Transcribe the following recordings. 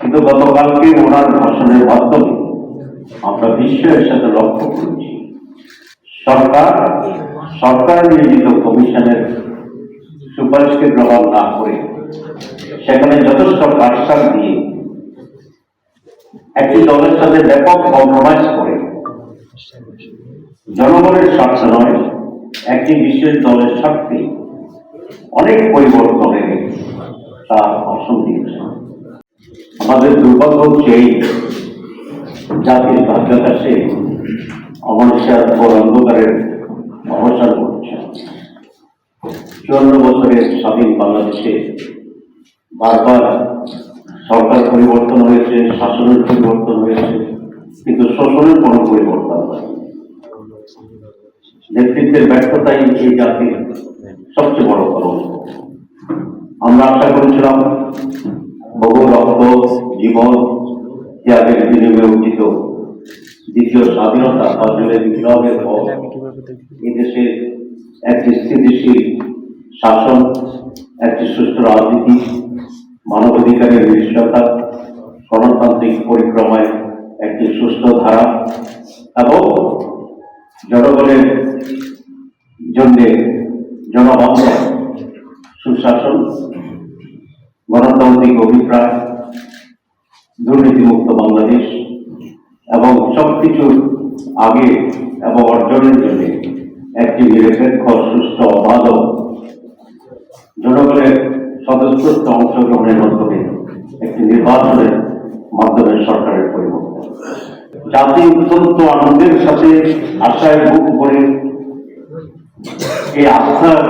কিন্তু গতকালকে ওনার ভাষণের মাধ্যমে আমরা বিশ্বের সাথে লক্ষ্য করেছি। সরকার সরকার নিয়োজিত কমিশনের সুপারিশকে গ্রহণ না করে সেখানে যথেষ্ট কাটসার দিয়ে একটি দলের সাথে ব্যাপক কম্প্রোমাইজ করে জনগণের স্বার্থ নয়, একটি বিশেষ দলের স্বার্থে অনেক পরিবর্তন এনে তার অসম দিয়েছে আমাদের দুর্ভাগ্য হচ্ছে এই জাতির ভাগ্যাকাশে অমানুষার ও অন্ধকারের অবসান ঘটছে চুয়ান্ন বছরের স্বাধীন বাংলাদেশে বারবার সরকার পরিবর্তন হয়েছে, শাসনের পরিবর্তন হয়েছে, কিন্তু শোষণের কোনো পরিবর্তন হয়নি নেতৃত্বের ব্যর্থতাই এই জাতির সবচেয়ে বড় কারণ আমরা আশা করেছিলাম বহু রক্ত জীবন ত্যাগের বিনিময়ে অর্জিত দ্বিতীয় স্বাধীনতা জুড়ে বিপ্লবের পর এদেশে একটি স্থিতিশীল শাসন, একটি সুষ্ঠু রাজনীতি, মানবাধিকারের নিশ্চয়তা গণতান্ত্রিক পরিক্রমায় একটি সুস্থ ধারা এবং জনগণের জন্য জনবান্ধব সুশাসন গণতান্ত্রিক অভিপ্রায়, দুর্নীতিমুক্ত বাংলাদেশ এবং সবকিছুর আগে এবং অর্জনের জন্য একটি নিরপেক্ষ সুস্থ অবাধ জনগণের স্বতঃস্ফূর্ত অংশগ্রহণের মাধ্যমে একটি নির্বাচনের মাধ্যমে সরকারের পরিবর্তন। জাতি অত্যন্ত আনন্দের সাথে আশায় বুক করে এই আস্থার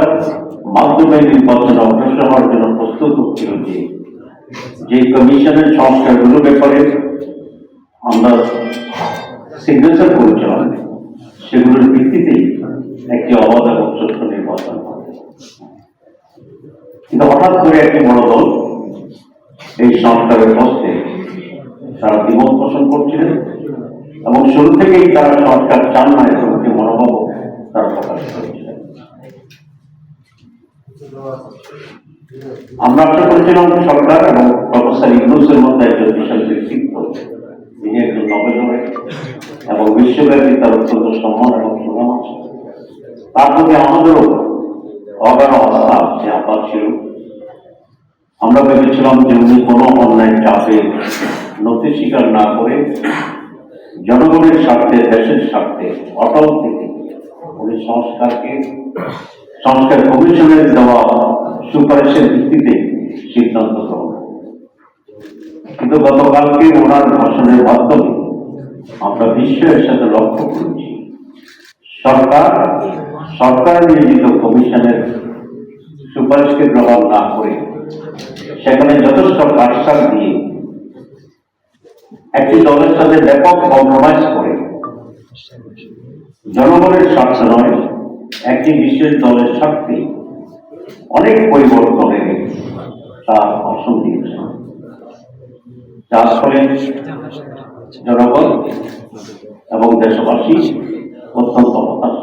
মাধ্যমে নির্বাচনে অগ্রসর হওয়ার জন্য প্রস্তুত হচ্ছিল যে কমিশনের সংস্কারগুলো ব্যাপারে আমরা সিগনেচার করেছিলাম সেগুলোর ভিত্তিতেই একটি অবাধ এবং সুস্থ নির্বাচন কিন্তু হঠাৎ করে একটি বড় দল এই সংস্কারের পক্ষে তারা দ্বিমত পোষণ করছিলেন এবং শুরু থেকেই তারা সংস্কার চান না এরকম একটি মনোভাব তারা প্রকাশ করেছিলেন আমরা আশা করেছিলাম সরকার এবং প্রফেসর ইউনুসের মধ্যে একজন বিশাল ব্যক্তিত্ব তিনি একজন নবেল এবং বিশ্বব্যাপী তার অত্যন্ত সম্মান এবং সুনাম আছে। তার প্রতি আমাদেরও অগাধ আস্থা যে আপাত ছিল। আমরা ভেবেছিলাম যে উনি কোনো অন্যায় চাপে নথি স্বীকার না করে জনগণের স্বার্থে, দেশের স্বার্থে, অটল থেকে উনি সংস্কারকে সংস্কার কমিশনের দেওয়া সুপারিশের ভিত্তিতে সিদ্ধান্ত গ্রহণ কিন্তু গতকালকে ওনার ভাষণের মাধ্যমে আমরা বিশ্বের সাথে লক্ষ্য করেছি, সরকার সরকার নিয়োজিত কমিশনের সুপারিশকে গ্রহণ না করে সেখানে যথেষ্ট কাটসার দিয়ে একটি দলের সাথে ব্যাপক কম্প্রোমাইজ করে জনগণের স্বার্থ নয় একটি বিশেষ দলের শক্তি অনেক পরিবর্তন এনে তার অসম দিয়েছে। যার ফলে জনগণ এবং দেশবাসী অত্যন্ত হতাশ।